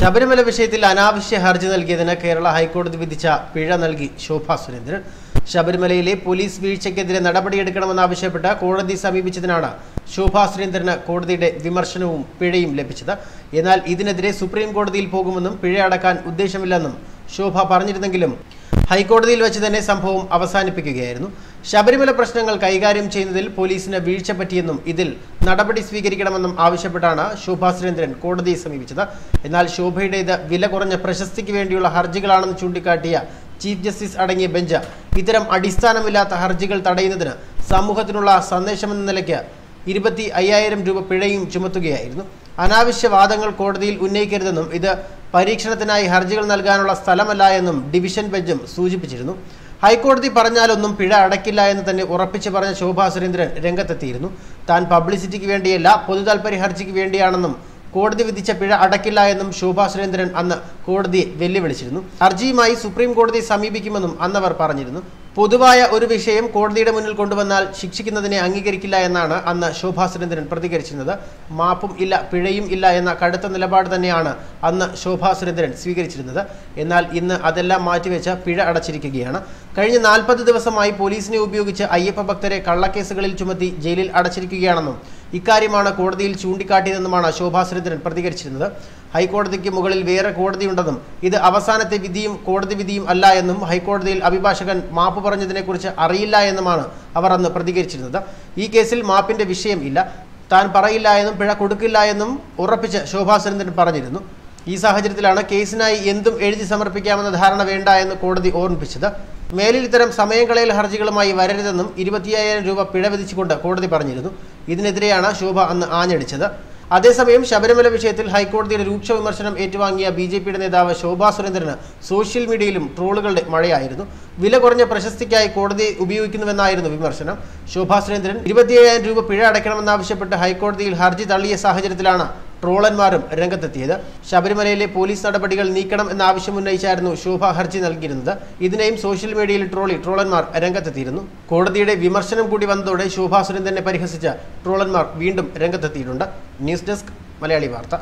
ശബരിമല വിഷയത്തിൽ അനാവശ്യ ഹർജി നൽകിയതിന് കേരള ഹൈക്കോടതി വിധിച്ച പിഴ നൽകി ശോഭാ സുരേന്ദ്രൻ. ശബരിമലയിലെ പോലീസ് വീഴ്ചയ്ക്കെതിരെ നടപടിയെടുക്കണമെന്നാവശ്യപ്പെട്ട് കോടതി സമീപിച്ചതിനാണ് ശോഭാ സുരേന്ദ്രന് കോടതിയുടെ വിമർശനവും പിഴയും ലഭിച്ചത്. എന്നാൽ ഇതിനെതിരെ സുപ്രീം കോടതിയിൽ പോകുമെന്നും പിഴ അടക്കാൻ ഉദ്ദേശമില്ലെന്നും ശോഭ പറഞ്ഞിരുന്നെങ്കിലും ഹൈക്കോടതിയിൽ വെച്ച് തന്നെ സംഭവം അവസാനിപ്പിക്കുകയായിരുന്നു. ശബരിമല പ്രശ്നങ്ങൾ കൈകാര്യം ചെയ്യുന്നതിൽ പോലീസിന് വീഴ്ച പറ്റിയെന്നും ഇതിൽ നടപടി സ്വീകരിക്കണമെന്നും ആവശ്യപ്പെട്ടാണ് ശോഭാ സുരേന്ദ്രൻ കോടതിയെ സമീപിച്ചത്. എന്നാൽ ശോഭയുടേത് വില കുറഞ്ഞ പ്രശസ്തിക്ക് വേണ്ടിയുള്ള ഹർജികളാണെന്ന് ചൂണ്ടിക്കാട്ടിയ ചീഫ് ജസ്റ്റിസ് അടങ്ങിയ ബെഞ്ച് ഇത്തരം അടിസ്ഥാനമില്ലാത്ത ഹർജികൾ തടയുന്നതിന് സമൂഹത്തിനുള്ള സന്ദേശമെന്ന നിലയ്ക്ക് ഇരുപത്തി അയ്യായിരം രൂപ പിഴയും ചുമത്തുകയായിരുന്നു. അനാവശ്യ വാദങ്ങൾ കോടതിയിൽ ഉന്നയിക്കരുതെന്നും ഇത് പരീക്ഷണത്തിനായി ഹർജികൾ നൽകാനുള്ള സ്ഥലമല്ല എന്നും ഡിവിഷൻ ബെഞ്ചും സൂചിപ്പിച്ചിരുന്നു. ഹൈക്കോടതി പറഞ്ഞാലൊന്നും പിഴ അടയ്ക്കില്ല എന്ന് തന്നെ ഉറപ്പിച്ചു പറഞ്ഞ ശോഭാ സുരേന്ദ്രൻ രംഗത്തെത്തിയിരുന്നു. താൻ പബ്ലിസിറ്റിക്ക് വേണ്ടിയല്ല പൊതുതാൽപര്യ ഹർജിക്ക് വേണ്ടിയാണെന്നും കോടതി വിധിച്ച പിഴ അടയ്ക്കില്ല എന്നും ശോഭാ സുരേന്ദ്രൻ അന്ന് കോടതിയെ വെല്ലുവിളിച്ചിരുന്നു. ഹർജിയുമായി സുപ്രീം കോടതി സമീപിക്കുമെന്നും അന്നവർ പറഞ്ഞിരുന്നു. പൊതുവായ ഒരു വിഷയം കോടതിയുടെ മുന്നിൽ കൊണ്ടുവന്നാൽ ശിക്ഷിക്കുന്നതിനെ അംഗീകരിക്കില്ല എന്നാണ് അന്ന് ശോഭാ സുരേന്ദ്രൻ പ്രതികരിച്ചിരുന്നത്. മാപ്പും ഇല്ല പിഴയും ഇല്ല എന്ന കടുത്ത നിലപാട് തന്നെയാണ് അന്ന് ശോഭാ സുരേന്ദ്രൻ സ്വീകരിച്ചിരുന്നത്. എന്നാൽ ഇന്ന് അതെല്ലാം മാറ്റിവെച്ച് പിഴ അടച്ചിരിക്കുകയാണ്. കഴിഞ്ഞ നാൽപ്പത് ദിവസമായി പോലീസിനെ ഉപയോഗിച്ച് അയ്യപ്പ ഭക്തരെ കള്ളക്കേസുകളിൽ ചുമത്തി ജയിലിൽ അടച്ചിരിക്കുകയാണെന്നും ഇക്കാര്യമാണ് കോടതിയിൽ ചൂണ്ടിക്കാട്ടിയതെന്നുമാണ് ശോഭാ സുരേന്ദ്രൻ പ്രതികരിച്ചിരുന്നത്. ഹൈക്കോടതിക്ക് മുകളിൽ വേറെ കോടതിയുണ്ടെന്നും ഇത് അവസാനത്തെ വിധിയും കോടതി വിധിയും അല്ല എന്നും ഹൈക്കോടതിയിൽ അഭിഭാഷകൻ മാപ്പ് പറഞ്ഞതിനെക്കുറിച്ച് അറിയില്ല എന്നുമാണ് അവർ അന്ന് പ്രതികരിച്ചിരുന്നത്. ഈ കേസിൽ മാപ്പിന്റെ വിഷയം ഇല്ല. താൻ പറയില്ല എന്നും പിഴ കൊടുക്കില്ല എന്നും ഉറപ്പിച്ച് ശോഭാ സുരേന്ദ്രൻ പറഞ്ഞിരുന്നു. ഈ സാഹചര്യത്തിലാണ് കേസിനായി എന്തും എഴുതി സമർപ്പിക്കാമെന്ന ധാരണ വേണ്ട എന്ന് കോടതി ഓർമ്മിപ്പിച്ചത്. മേലിൽ ഇത്തരം സമയം ഹർജികളുമായി വരരുതെന്നും ഇരുപത്തിയ്യായിരം രൂപ പിഴ വിധിച്ചുകൊണ്ട് കോടതി പറഞ്ഞിരുന്നു. ഇതിനെതിരെയാണ് ശോഭ അന്ന് ആഞ്ഞടിച്ചത്. അതേസമയം ശബരിമല വിഷയത്തിൽ ഹൈക്കോടതിയുടെ രൂക്ഷ വിമർശനം ഏറ്റുവാങ്ങിയ ബി ജെ പിയുടെ നേതാവ് ശോഭാ സുരേന്ദ്രന് സോഷ്യൽ മീഡിയയിലും ട്രോളുകളുടെ മഴയായിരുന്നു. വില കുറഞ്ഞ പ്രശസ്തിക്കായി കോടതി ഉപയോഗിക്കുന്നുവെന്നായിരുന്നു വിമർശനം. ശോഭാ സുരേന്ദ്രൻ ഇരുപത്തിയേഴായിരം രൂപ പിഴ അടയ്ക്കണമെന്നാവശ്യപ്പെട്ട് ഹൈക്കോടതിയിൽ ഹർജി തള്ളിയ സാഹചര്യത്തിലാണ് ട്രോളന്മാരും രംഗത്തെത്തിയത്. ശബരിമലയിലെ പോലീസ് നടപടികൾ നീക്കണം എന്ന ആവശ്യമുന്നയിച്ചായിരുന്നു ശോഭ ഹർജി നൽകിയിരുന്നത്. ഇതിനെയും സോഷ്യൽ മീഡിയയിൽ ട്രോളി ട്രോളന്മാർ രംഗത്തെത്തിയിരുന്നു. കോടതിയുടെ വിമർശനം കൂടി വന്നതോടെ ശോഭാ സുരേന്ദ്രനെ പരിഹസിച്ച ട്രോളന്മാർ വീണ്ടും രംഗത്തെത്തിയിട്ടുണ്ട്. ന്യൂസ് ഡെസ്ക് മലയാളി വാർത്ത.